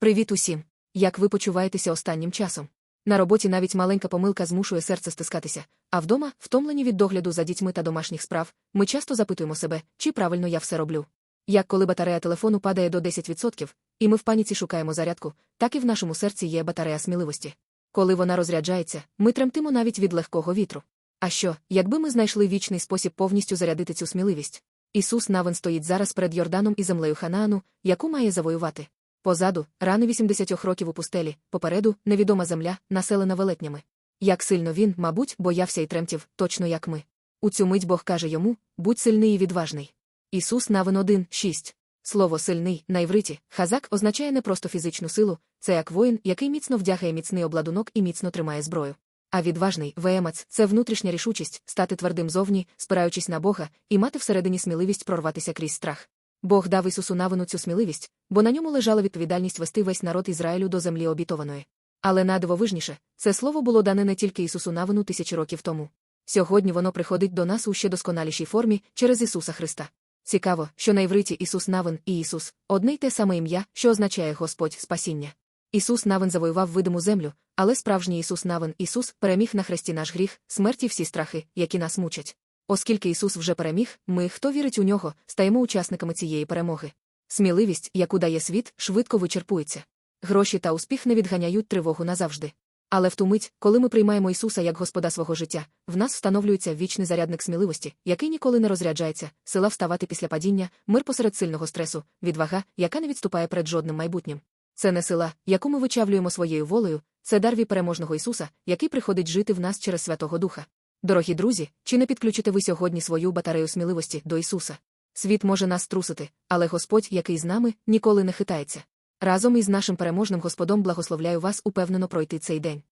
Привіт усім! Як ви почуваєтеся останнім часом? На роботі навіть маленька помилка змушує серце стискатися, а вдома, втомлені від догляду за дітьми та домашніх справ, ми часто запитуємо себе, чи правильно я все роблю. Як коли батарея телефону падає до 10%, і ми в паніці шукаємо зарядку, так і в нашому серці є батарея сміливості. Коли вона розряджається, ми тремтимо навіть від легкого вітру. А що, якби ми знайшли вічний спосіб повністю зарядити цю сміливість? Ісус Навин стоїть зараз перед Йорданом і землею Ханаану, яку має завоювати. Позаду рани 80 років у пустелі, попереду невідома земля, населена велетнями. Як сильно він, мабуть, боявся і тремтів, точно як ми. У цю мить Бог каже йому: будь сильний і відважний. Ісус Навин 1, 6. Слово сильний на івриті, хазак означає не просто фізичну силу, це як воїн, який міцно вдягає міцний обладунок і міцно тримає зброю. А відважний веемац це внутрішня рішучість стати твердим зовні, спираючись на Бога, і мати всередині сміливість прорватися крізь страх. Бог дав Ісусу Навину цю сміливість, бо на ньому лежала відповідальність вести весь народ Ізраїлю до землі обітованої. Але надивовижніше, це слово було дане не тільки Ісусу Навину тисячі років тому. Сьогодні воно приходить до нас у ще досконалішій формі через Ісуса Христа. Цікаво, що на івриті Ісус Навин і Ісус одне й те саме ім'я, що означає Господь спасіння. Ісус Навин завоював видиму землю, але справжній Ісус Навин Ісус переміг на хресті наш гріх, смерті всі страхи, які нас мучать. Оскільки Ісус вже переміг, ми, хто вірить у нього, стаємо учасниками цієї перемоги. Сміливість, яку дає світ, швидко вичерпується. Гроші та успіх не відганяють тривогу назавжди. Але в ту мить, коли ми приймаємо Ісуса як Господа свого життя, в нас встановлюється вічний зарядник сміливості, який ніколи не розряджається, сила вставати після падіння, мир посеред сильного стресу, відвага, яка не відступає перед жодним майбутнім. Це не сила, яку ми вичавлюємо своєю волею, це дар від переможного Ісуса, який приходить жити в нас через Святого Духа. Дорогі друзі, чи не підключите ви сьогодні свою батарею сміливості до Ісуса? Світ може нас трусити, але Господь, який з нами, ніколи не хитається. Разом із нашим переможним Господом благословляю вас упевнено пройти цей день.